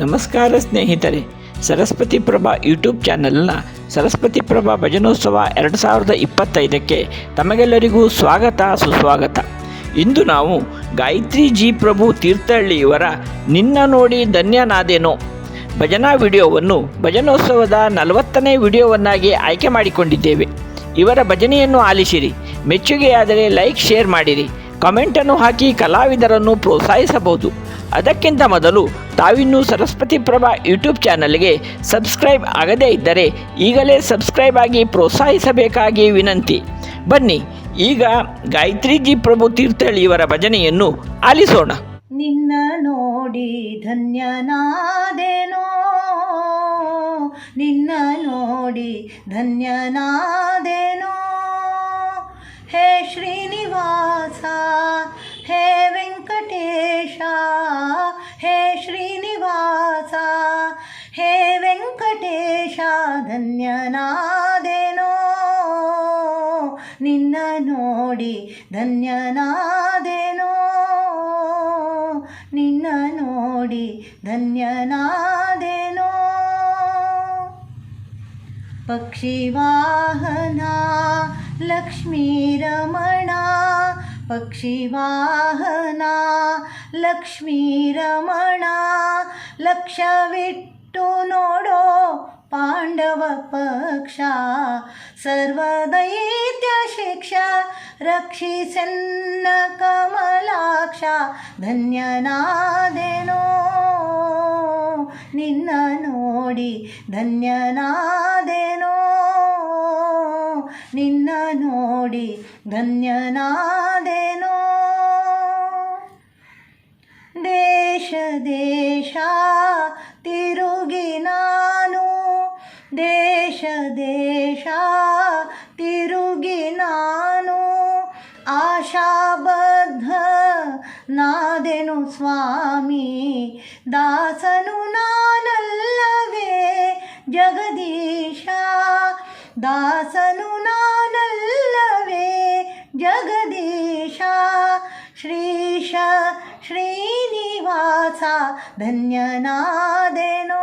ನಮಸ್ಕಾರ ಸ್ನೇಹಿತರೆ, ಸರಸ್ವತಿ ಪ್ರಭಾ ಯೂಟ್ಯೂಬ್ ಚಾನೆಲ್ನ ಸರಸ್ವತಿ ಪ್ರಭಾ ಭಜನೋತ್ಸವ ಎರಡು ಸಾವಿರದ ಇಪ್ಪತ್ತೈದಕ್ಕೆ ತಮಗೆಲ್ಲರಿಗೂ ಸ್ವಾಗತ, ಸುಸ್ವಾಗತ. ಇಂದು ನಾವು ಗಾಯತ್ರಿ ಜಿ ಪ್ರಭು ತೀರ್ಥಹಳ್ಳಿಯವರ ನಿನ್ನ ನೋಡಿ ಧನ್ಯನಾದೇನೋ ಭಜನಾ ವಿಡಿಯೋವನ್ನು ಭಜನೋತ್ಸವದ ನಲವತ್ತನೇ ವಿಡಿಯೋವನ್ನಾಗಿ ಆಯ್ಕೆ ಮಾಡಿಕೊಂಡಿದ್ದೇವೆ. ಇವರ ಭಜನೆಯನ್ನು ಆಲಿಸಿರಿ. ಮೆಚ್ಚುಗೆಯಾದರೆ ಲೈಕ್, ಶೇರ್ ಮಾಡಿರಿ. ಕಮೆಂಟನ್ನು ಹಾಕಿ ಕಲಾವಿದರನ್ನು ಪ್ರೋತ್ಸಾಹಿಸಬಹುದು. ಅದಕ್ಕಿಂತ ಮೊದಲು ತಾವಿನ್ನೂ ಸರಸ್ವತಿ ಪ್ರಭಾ ಯೂಟ್ಯೂಬ್ ಚಾನಲ್ಗೆ ಸಬ್ಸ್ಕ್ರೈಬ್ ಆಗದೇ ಇದ್ದರೆ ಈಗಲೇ ಸಬ್ಸ್ಕ್ರೈಬ್ ಆಗಿ ಪ್ರೋತ್ಸಾಹಿಸಬೇಕಾಗಿ ವಿನಂತಿ. ಬನ್ನಿ, ಈಗ ಗಾಯತ್ರಿಜಿ ಪ್ರಭು ತೀರ್ಥಳ್ಳಿ ಇವರ ಭಜನೆಯನ್ನು ಆಲಿಸೋಣ. ನಿನ್ನ ನೋಡಿ ಧನ್ಯನಾದೇನೋ ನಿನ್ನ ನೋಡಿ ಧನ್ಯನಾದೇನೋ ಹೇ ಶ್ರೀನಿವಾಸ ಧನ್ಯನಾದೆನೋ? ನಿನ್ನ ನೋಡಿ ಧನ್ಯನಾದೆನೋ? ನಿನ್ನ ನೋಡಿ ಧನ್ಯನಾದೆನೋ? ಪಕ್ಷಿವಾಹನ ಲಕ್ಷ್ಮೀರಮಣ ಪಕ್ಷಿವಾಹನ ಲಕ್ಷ್ಮೀರಮಣ ಲಕ್ಷವಿಟ್ಟು ನೋಡೋ ಪಾಂಡವ ಪಕ್ಷ, ಸರ್ವದೈತ್ಯ ಶಿಕ್ಷ, ರಕ್ಷಿಸನ್ನ ಕಮಲಾಕ್ಷ, ಧನ್ಯನಾದೆನೋ? ನಿನ್ನ ನೋಡಿ ಧನ್ಯನಾದೆನೋ? ನಿನ್ನ ನೋಡಿ ಧನ್ಯನಾದೆನೋ? ದೇಶ ದೇಶ ದೇಶ ದೇಶ ತಿರುಗಿ ನಾನು ಆಶಾಬದ್ಧ ನಾದೆನು ಸ್ವಾಮಿ ದಾಸನು ನಾನಲ್ಲವೇ ಜಗದೀಶ ದಾಸನು ನಾನಲ್ಲವೇ ಜಗದೀಶ ಶ್ರೀಶ ಶ್ರೀನಿವಾಸ ಧನ್ಯನಾದೆನೋ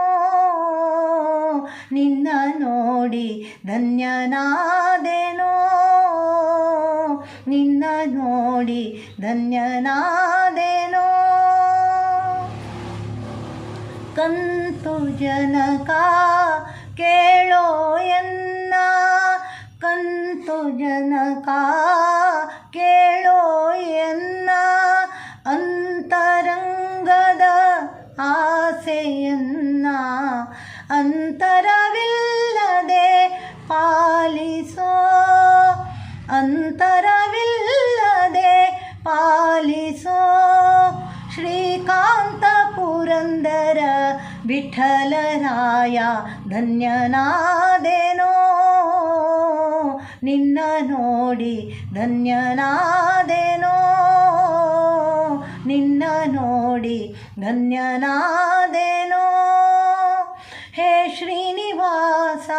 ನೋಡಿ ಧನ್ಯನಾದೆನೋ ನಿನ್ನ ನೋಡಿ ಧನ್ಯನಾದೆನೋ ಕಂತು ಜನಕ ಕೇಳೋ ಎನ್ನ ಕಂತು ಜನಕ ಕೇಳೋ ಎನ್ನ ಅಂತರಂಗದ ಆಸೆಯನ್ನ ಅಂತರವಿಲ್ಲದೆ ಪುರಂದರ ವಿಠಲರಾಯ, ಧನ್ಯನಾದೇನೋ? ನಿನ್ನ ನೋಡಿ ಧನ್ಯನಾದೇನೋ? ನಿನ್ನ ನೋಡಿ ಧನ್ಯನಾದೇನೋ? ಹೇ ಶ್ರೀನಿವಾಸ,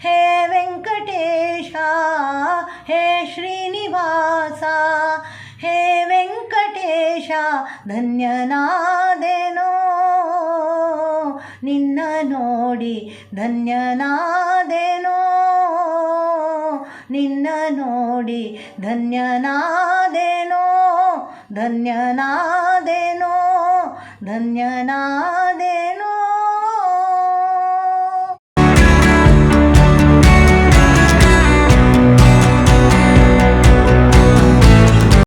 ಹೇ ವೆಂಕಟೇಶ, ಹೇ ಶ್ರೀನಿವಾಸ, ಹೇ ವೆಂಕಟೇಶ, ಧನ್ಯನಾದೆನೋ? ನಿನ್ನ ನೋಡಿ ಧನ್ಯನಾದೆನೋ? ನಿನ್ನ ನೋಡಿ ಧನ್ಯನಾದೆನೋ? ಧನ್ಯನಾದೆನೋ? ಧನ್ಯನಾದೆನೋ?